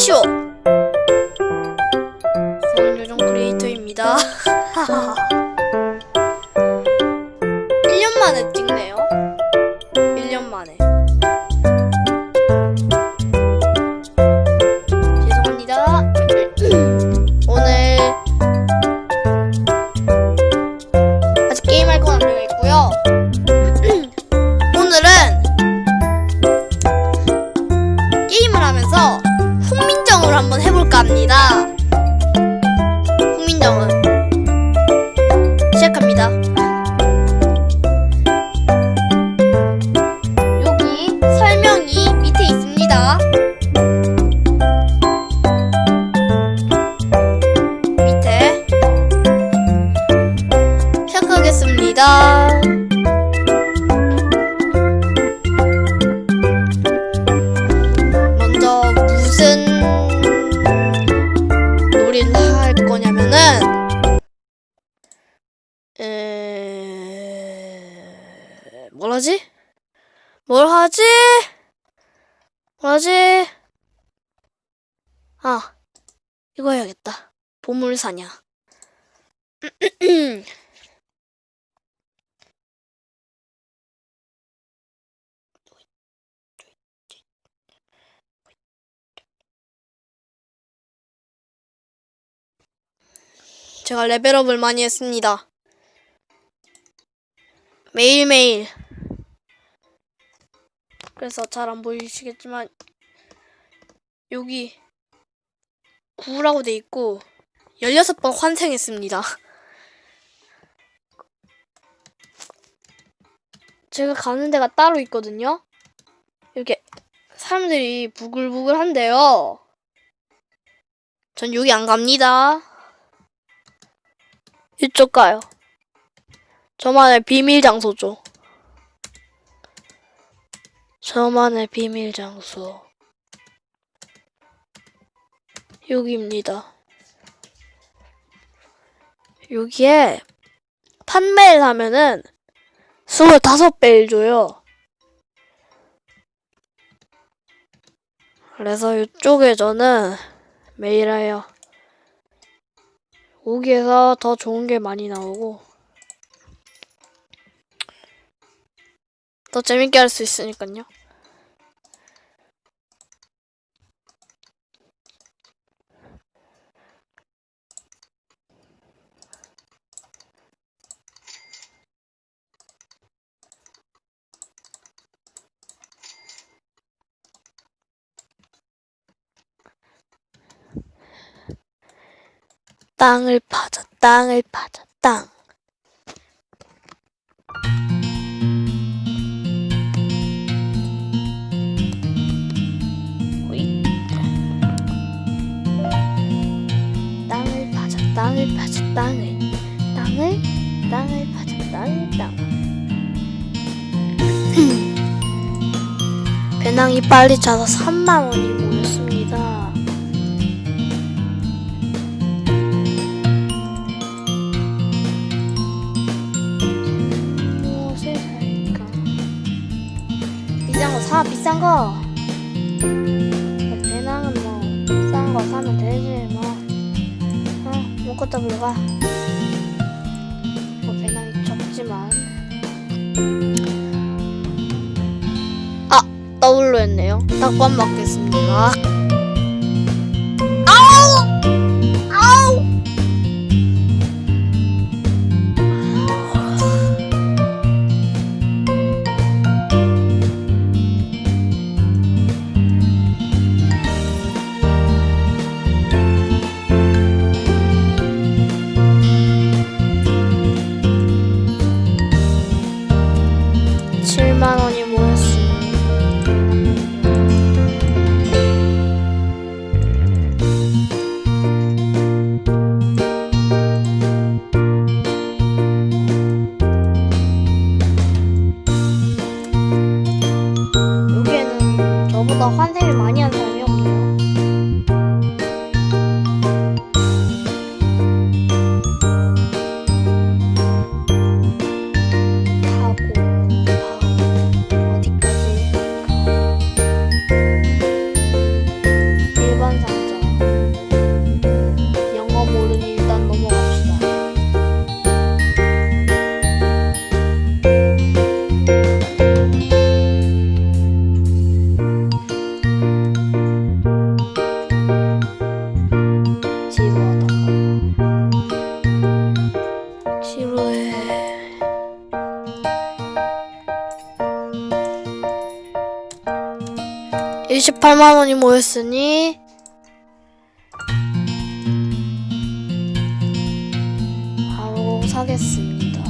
아쉬워. 권요정 크리에이터입니다. 1년 만에 찍네요. 1년 만에. 죄송합니다. 오늘 아직 게임할 건 안 되겠고요. 오늘은 게임을 하면서 한번 해볼까 합니다. 훈민정은 뭘 하지? 아 이거 해야겠다 보물 사냥 제가 레벨업을 많이 했습니다. 매일매일. 그래서 잘 안 보이시겠지만, 여기 9라고 돼 있고, 16번 환생했습니다. 제가 가는 데가 따로 있거든요? 이렇게 사람들이 부글부글 한데요. 전 여기 안 갑니다. 이쪽 가요. 저만의 비밀 장소죠. 저만의 비밀 장소. 여기입니다. 여기에 판매를 하면은 25배를 줘요. 그래서 이쪽에 저는 해요. 여기에서 더 좋은 게 많이 나오고 더 재밌게 할 수 있으니까요. 땅을 파자, 땅을 파자, 땅. 호잇. 땅을 파자, 땅을 파자, 땅을. 땅을, 땅을 파자, 땅을, 땅. 배낭이 빨리 차서 3만 원이 모 비싼 거. 뭐 배낭은 뭐 비싼 거 사면 되지 뭐. 어, 먹고 떠블로 가. 뭐 배낭이 적지만. 아, 더블로 했네요. 닭밥 먹겠습니다. 7만원 28만 원이 모였으니 바로 사겠습니다.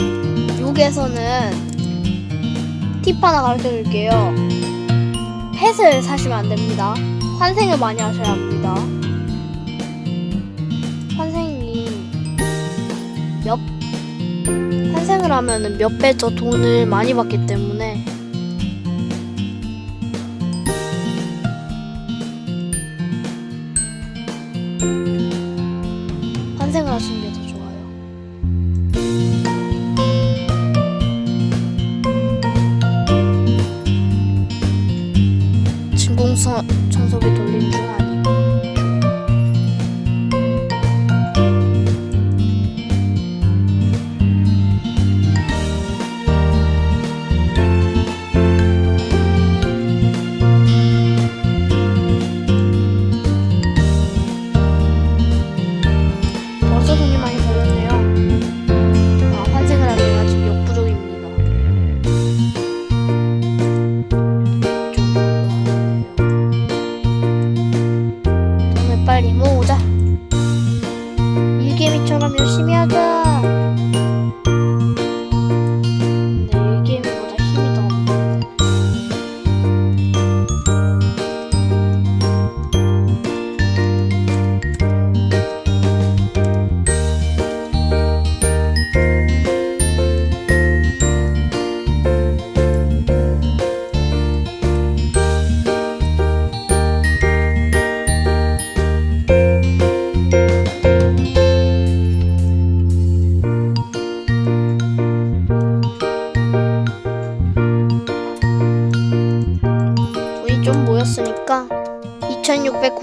음. 여기에서는 팁 하나 가르쳐 줄게요. 펫을 사시면 안 됩니다. 환생을 많이 하셔야 합니다. 환생이 몇 환생을 하면 은 몇 배 더 돈을 많이 받기 때문에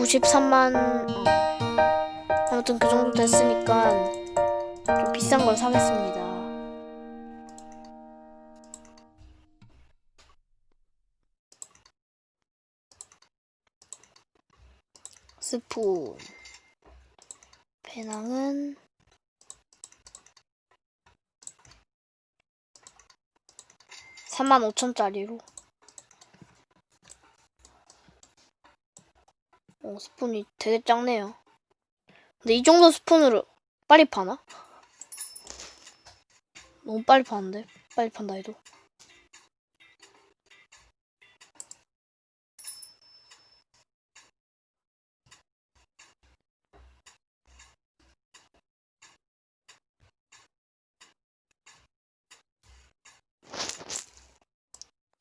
2693만 어. 아무튼 그 정도 됐으니까 좀 비싼 걸 사겠습니다. 스푼 배낭은 35,000짜리로 어, 스푼이 되게 작네요. 근데 이 정도 스푼으로 빨리 파나? 너무 빨리 파는데? 빨리 판다 해도.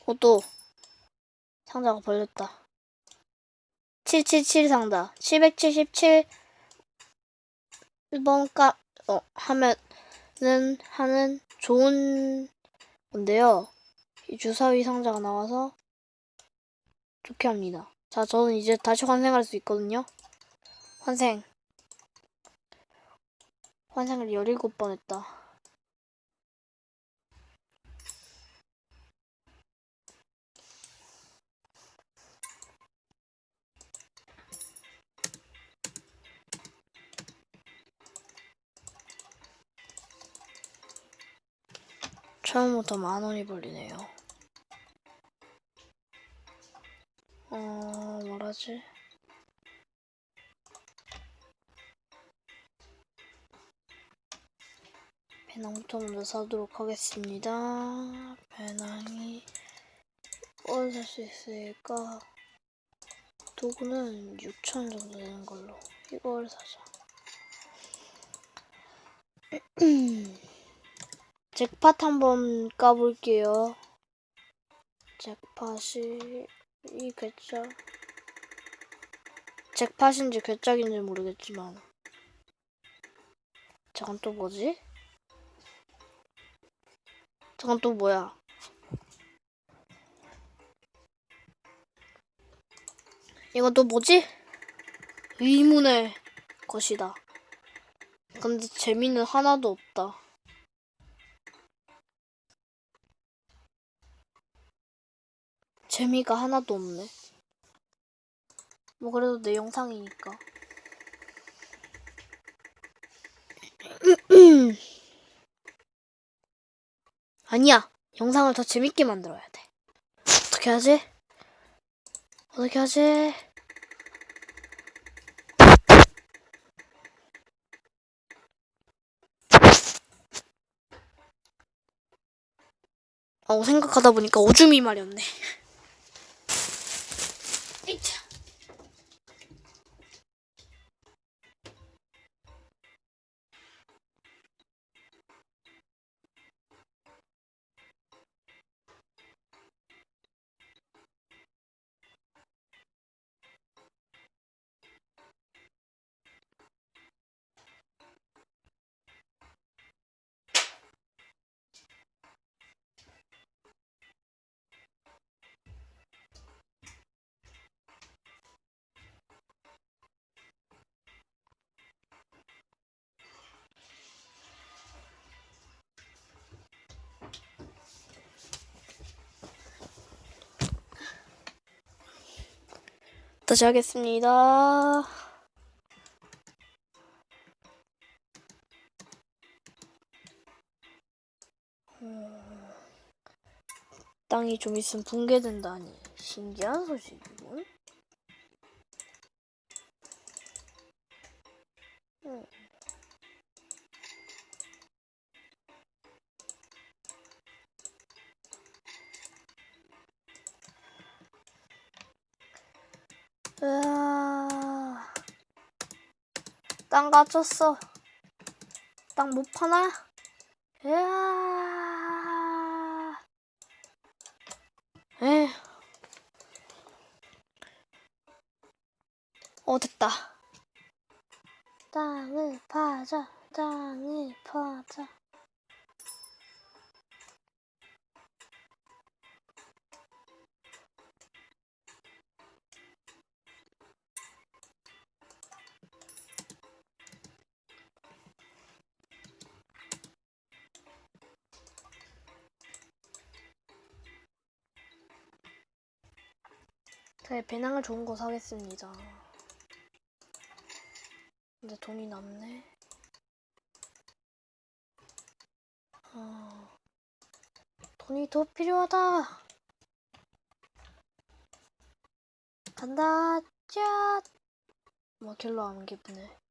어, 또 상자가 벌렸다. 777 상자. 777 1번 가, 어, 하면은, 하는 좋은 건데요. 이 주사위 상자가 나와서 좋게 합니다. 자, 저는 이제 다시 환생할 수 있거든요. 환생. 환생을 17번 했다. 처음부터 만 원이 벌리네요. 어, 뭐라지? 배낭부터 먼저 사도록 하겠습니다. 배낭이 뭘 살 수 있을까? 도구는 6천 정도 되는 걸로 이걸 사자. 잭팟 한번 까볼게요. 잭팟이 이 괴짜 잭팟인지 괴짝인지 모르겠지만 저건 또 뭐지? 저건 또 뭐야? 이건 또 뭐지? 의문의 것이다. 근데 재미는 하나도 없다. 재미가 하나도 없네. 뭐 그래도 내 영상이니까. 아니야. 영상을 더 재밌게 만들어야 돼. 어떻게 하지? 어떻게 하지? 어, 생각하다 보니까 오줌이 말이었네. 다시 하겠습니다. 음, 땅이 좀 있으면 붕괴된다니 신기한 소식이군. 땅 갇혔어. 땅 못 파나? 으아, 에휴. 어, 됐다. 땅을 파자, 땅을 파자. 네, 배낭을 좋은 거 사겠습니다. 근데 돈이 남네. 아, 돈이 더 필요하다. 간다, 짠! 뭐, 길로 안 기쁘네.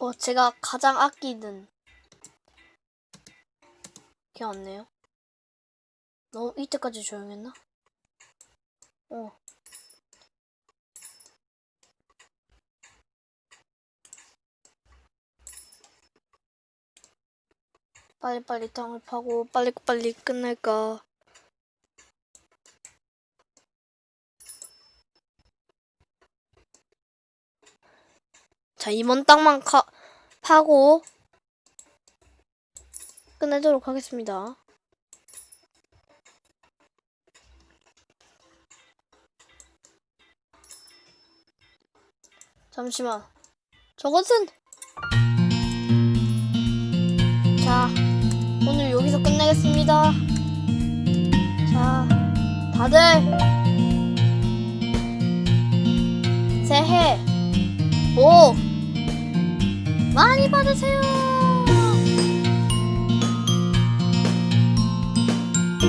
어, 제가 가장 아끼는 게 왔네요. 너무 이때까지 조용했나? 어. 빨리빨리 땅을 파고 빨리빨리 끝낼까. 자, 이번 땅만 카, 파고 끝내도록 하겠습니다. 잠시만. 저것은 자, 오늘 하겠습니다. 자, 다들 새해 복 많이 받으세요.